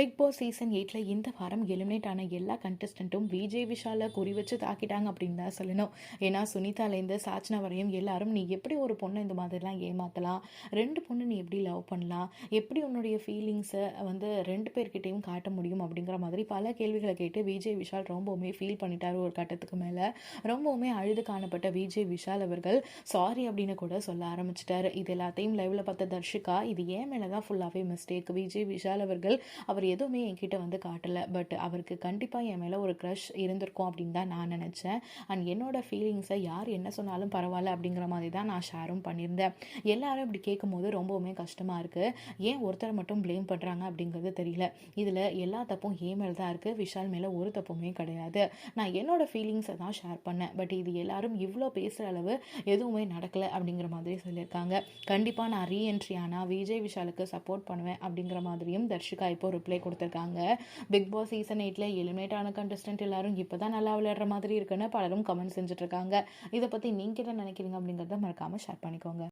Big pass season எயிட்டில் இந்த வாரம் எலிமினேட் ஆன எல்லா கண்டஸ்டண்ட்டும் விஜய் விஷாலை குறி வச்சு தாக்கிட்டாங்க அப்படின்னு தான் சொல்லணும். ஏன்னா சுனிதாலேருந்து சாச்சனா வரையும் எல்லாரும் நீ எப்படி ஒரு பொண்ணை இந்த மாதிரிலாம் ஏமாற்றலாம் ரெண்டு பொண்ணு நீ எப்படி லவ் பண்ணலாம்? எப்படி உன்னுடைய ஃபீலிங்ஸை வந்து ரெண்டு பேர்கிட்டையும் காட்ட முடியும்? அப்படிங்கிற மாதிரி பல கேள்விகளை கேட்டு விஜய் விஷால் ரொம்பவுமே ஃபீல் பண்ணிட்டார் ஒரு கட்டத்துக்கு மேலே. ரொம்பவுமே அழுது காணப்பட்ட விஜய் விஷால் அவர்கள் சாரி அப்படின்னு கூட சொல்ல ஆரம்பிச்சிட்டார். இது எல்லாத்தையும் லைவ்ல பார்த்த தர்ஷிகா இது ஏன் மேலே தான் ஃபுல்லாகவே மிஸ்டேக் விஜய் விஷால் அவர்கள் அவர் எதுவுமே என்கிட்ட வந்து காட்டலை. பட் அவருக்கு கண்டிப்பாக என் மேலே ஒரு க்ரஷ் இருந்திருக்கும் அப்படின்னு தான் நான் நினச்சேன். அண்ட் என்னோடய ஃபீலிங்ஸை யார் என்ன சொன்னாலும் பரவாயில்ல அப்படிங்கிற மாதிரி தான் நான் ஷேரும் பண்ணியிருந்தேன். எல்லாரும் இப்படி கேட்கும்போது ரொம்பவுமே கஷ்டமாக இருக்குது ஏன் ஒருத்தரை மட்டும் ப்ளேம் பண்ணுறாங்க அப்படிங்கிறது தெரியல. இதில் எல்லா தப்பும் ஏ மேலே தான் இருக்குது விஷால் மேலே ஒரு தப்புமே கிடையாது. நான் என்னோட ஃபீலிங்ஸை தான் ஷேர் பண்ணேன். பட் இது எல்லாரும் இவ்வளோ பேசுகிற அளவு எதுவுமே நடக்கலை அப்படிங்கிற மாதிரி சொல்லியிருக்காங்க. கண்டிப்பாக நான் ரீஎன்ட்ரி ஆனால் விஜய் விஷாலுக்கு சப்போர்ட் பண்ணுவேன் அப்படிங்கிற மாதிரியும் தர்ஷிகா இப்போ ரிப்ளை கொடுத்துருக்காங்க. பிக் பாஸ் சீசன் எயிட்டில் எலிமினேட் ஆன கண்டஸ்டன்ட் எல்லாரும் இப்போ தான் நல்லா விளையாடுற மாதிரி இருக்குன்னு பலரும் கமெண்ட் செஞ்சுட்டு இருக்காங்க. இதை பற்றி நீங்கள் என்ன நினைக்கிறீங்க அப்படிங்கிறத மறக்காமல் ஷேர் பண்ணிக்கோங்க.